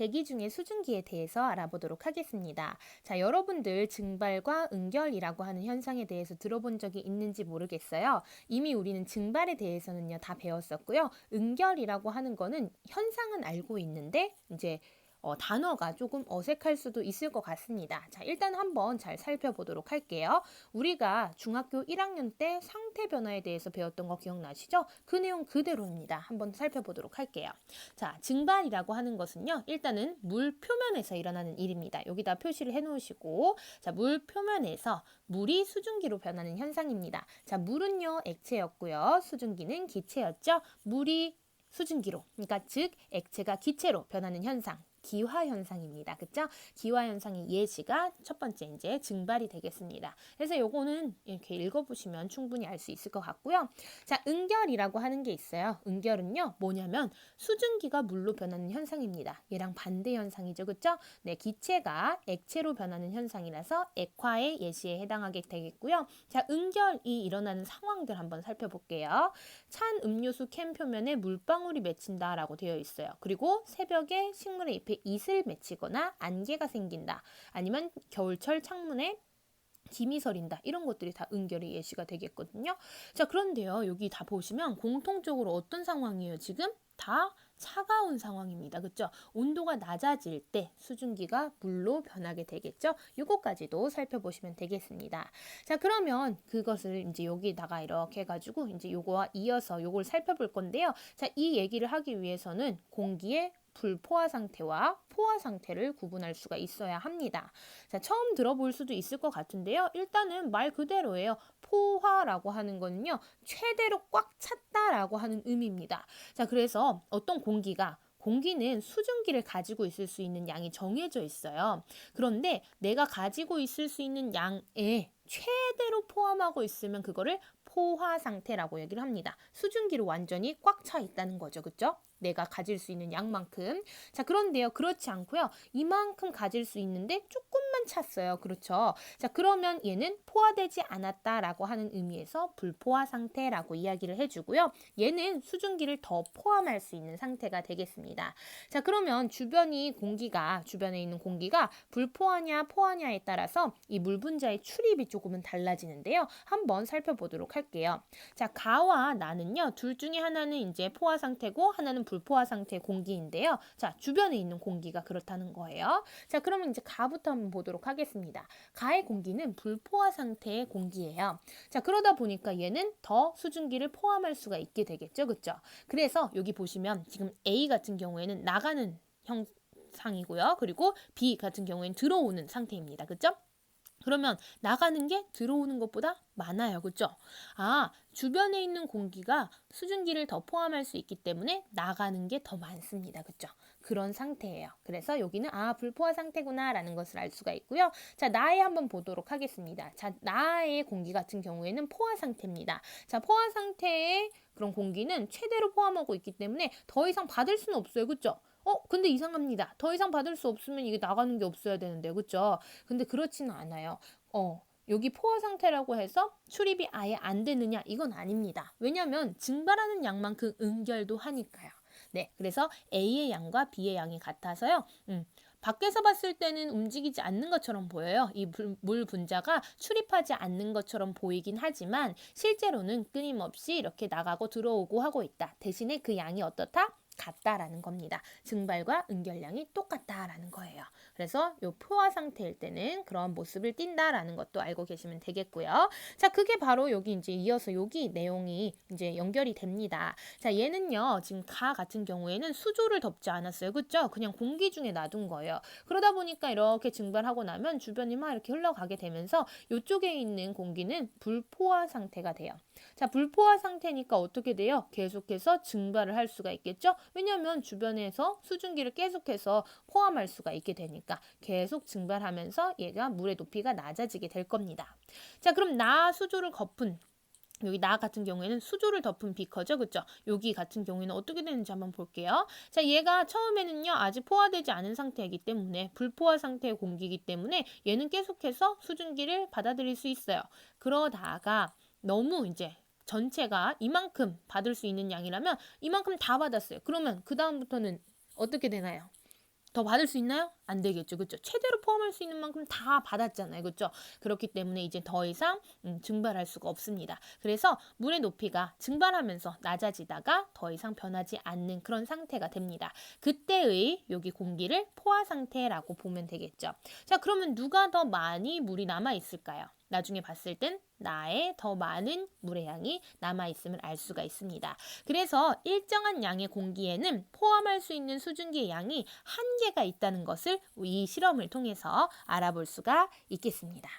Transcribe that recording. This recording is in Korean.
대기 중의 수증기에 대해서 알아보도록 하겠습니다. 자, 여러분들 증발과 응결이라고 하는 현상에 대해서 들어본 적이 있는지 모르겠어요. 이미 우리는 증발에 대해서는요, 다 배웠었고요. 응결이라고 하는 거는 현상은 알고 있는데, 이제 어, 단어가 조금 어색할 수도 있을 것 같습니다. 자, 일단 한번 잘 살펴보도록 할게요. 우리가 중학교 1학년 때 상태 변화에 대해서 배웠던 거 기억나시죠? 그 내용 그대로입니다. 한번 살펴보도록 할게요. 자, 증발이라고 하는 것은요. 일단은 물 표면에서 일어나는 일입니다. 여기다 표시를 해 놓으시고 자, 물 표면에서 물이 수증기로 변하는 현상입니다. 자, 물은요, 액체였고요. 수증기는 기체였죠. 물이 수증기로, 그러니까 즉 액체가 기체로 변하는 현상. 기화 현상입니다. 그쵸? 기화 현상의 예시가 첫 번째 이제 증발이 되겠습니다. 그래서 요거는 이렇게 읽어보시면 충분히 알 수 있을 것 같고요. 자, 응결이라고 하는 게 있어요. 응결은요, 뭐냐면 수증기가 물로 변하는 현상입니다. 얘랑 반대 현상이죠. 그쵸? 네, 기체가 액체로 변하는 현상이라서 액화의 예시에 해당하게 되겠고요. 자, 응결이 일어나는 상황들 한번 살펴볼게요. 찬 음료수 캔 표면에 물방울이 맺힌다라고 되어 있어요. 그리고 새벽에 식물의 잎에 이슬 맺히거나 안개가 생긴다. 아니면 겨울철 창문에 김이 서린다. 이런 것들이 다 응결의 예시가 되겠거든요. 자, 그런데요. 여기 다 보시면 공통적으로 어떤 상황이에요? 지금 다 차가운 상황입니다. 그죠? 온도가 낮아질 때 수증기가 물로 변하게 되겠죠? 요거까지도 살펴보시면 되겠습니다. 자, 그러면 그것을 이제 여기다가 이렇게 해가지고 이제 요거와 이어서 요걸 살펴볼 건데요. 자, 이 얘기를 하기 위해서는 공기의 불포화 상태와 포화 상태를 구분할 수가 있어야 합니다. 자, 처음 들어볼 수도 있을 것 같은데요. 일단은 말 그대로예요. 포화라고 하는 거는요. 최대로 꽉 찼다라고 하는 의미입니다. 자, 그래서 어떤 공기가 공기는 수증기를 가지고 있을 수 있는 양이 정해져 있어요. 그런데 내가 가지고 있을 수 있는 양에 최대로 포함하고 있으면 그거를 포화 상태라고 얘기를 합니다. 수증기로 완전히 꽉 차 있다는 거죠. 그죠? 내가 가질 수 있는 양만큼. 자, 그런데요. 그렇지 않고요. 이만큼 가질 수 있는데 조금만 찼어요. 그렇죠? 자, 그러면 얘는 포화되지 않았다라고 하는 의미에서 불포화 상태라고 이야기를 해주고요. 얘는 수증기를 더 포함할 수 있는 상태가 되겠습니다. 자, 그러면 주변이 공기가, 주변에 있는 공기가 불포화냐 포화냐에 따라서 이 물 분자의 출입이 조금은 달라지는데요. 한번 살펴보도록 할게요. 자, 가와 나는요. 둘 중에 하나는 이제 포화 상태고 하나는 불포화 상태의 공기인데요. 자, 주변에 있는 공기가 그렇다는 거예요. 자, 그러면 이제 가부터 한번 보도록 하겠습니다. 가의 공기는 불포화 상태의 공기예요. 자, 그러다 보니까 얘는 더 수증기를 포함할 수가 있게 되겠죠. 그죠? 그래서 여기 보시면 지금 A 같은 경우에는 나가는 형 상이고요. 그리고 B 같은 경우에는 들어오는 상태입니다. 그죠? 그러면 나가는 게 들어오는 것보다 많아요. 그죠? 아, 주변에 있는 공기가 수증기를 더 포함할 수 있기 때문에 나가는 게 더 많습니다. 그죠? 그런 상태예요. 그래서 여기는 아, 불포화 상태구나라는 것을 알 수가 있고요. 자, 나의 한번 보도록 하겠습니다. 자, 나의 공기 같은 경우에는 포화 상태입니다. 자, 포화 상태의 그런 공기는 최대로 포함하고 있기 때문에 더 이상 받을 수는 없어요. 그죠? 어, 근데 이상합니다. 더 이상 받을 수 없으면 이게 나가는 게 없어야 되는데, 그죠? 근데 그렇지는 않아요. 어, 여기 포화 상태라고 해서 출입이 아예 안 되느냐? 이건 아닙니다. 왜냐면 증발하는 양만큼 응결도 하니까요. 네, 그래서 A의 양과 B의 양이 같아서요. 음, 밖에서 봤을 때는 움직이지 않는 것처럼 보여요. 이 물 분자가 출입하지 않는 것처럼 보이긴 하지만 실제로는 끊임없이 이렇게 나가고 들어오고 하고 있다. 대신에 그 양이 어떻다? 같다라는 겁니다. 증발과 응결량이 똑같다라는 거예요. 그래서 요 포화 상태일 때는 그런 모습을 띈다라는 것도 알고 계시면 되겠고요. 자, 그게 바로 여기 이제 이어서 여기 내용이 이제 연결이 됩니다. 자, 얘는요. 지금 가 같은 경우에는 수조를 덮지 않았어요. 그죠? 그냥 공기 중에 놔둔 거예요. 그러다 보니까 이렇게 증발하고 나면 주변이 막 이렇게 흘러가게 되면서 이쪽에 있는 공기는 불포화 상태가 돼요. 자, 불포화 상태니까 어떻게 돼요? 계속해서 증발을 할 수가 있겠죠? 왜냐하면 주변에서 수증기를 계속해서 포함할 수가 있게 되니까 계속 증발하면서 얘가 물의 높이가 낮아지게 될 겁니다. 자, 그럼 나 수조를 덮은 여기 나 같은 경우에는 수조를 덮은 비커죠. 그죠? 여기 같은 경우에는 어떻게 되는지 한번 볼게요. 자, 얘가 처음에는요. 아직 포화되지 않은 상태이기 때문에 불포화 상태의 공기이기 때문에 얘는 계속해서 수증기를 받아들일 수 있어요. 그러다가 너무 이제 전체가 이만큼 받을 수 있는 양이라면 이만큼 다 받았어요. 그러면 그 다음부터는 어떻게 되나요? 더 받을 수 있나요? 안 되겠죠. 그렇죠? 최대로 포함할 수 있는 만큼 다 받았잖아요. 그렇죠? 그렇기 때문에 이제 더 이상 음, 증발할 수가 없습니다. 그래서 물의 높이가 증발하면서 낮아지다가 더 이상 변하지 않는 그런 상태가 됩니다. 그때의 여기 공기를 포화 상태라고 보면 되겠죠. 자, 그러면 누가 더 많이 물이 남아 있을까요? 나중에 봤을 땐 나의 더 많은 물의 양이 남아 있음을 알 수가 있습니다. 그래서 일정한 양의 공기에는 포함할 수 있는 수증기의 양이 한계가 있다는 것을 이 실험을 통해서 알아볼 수가 있겠습니다.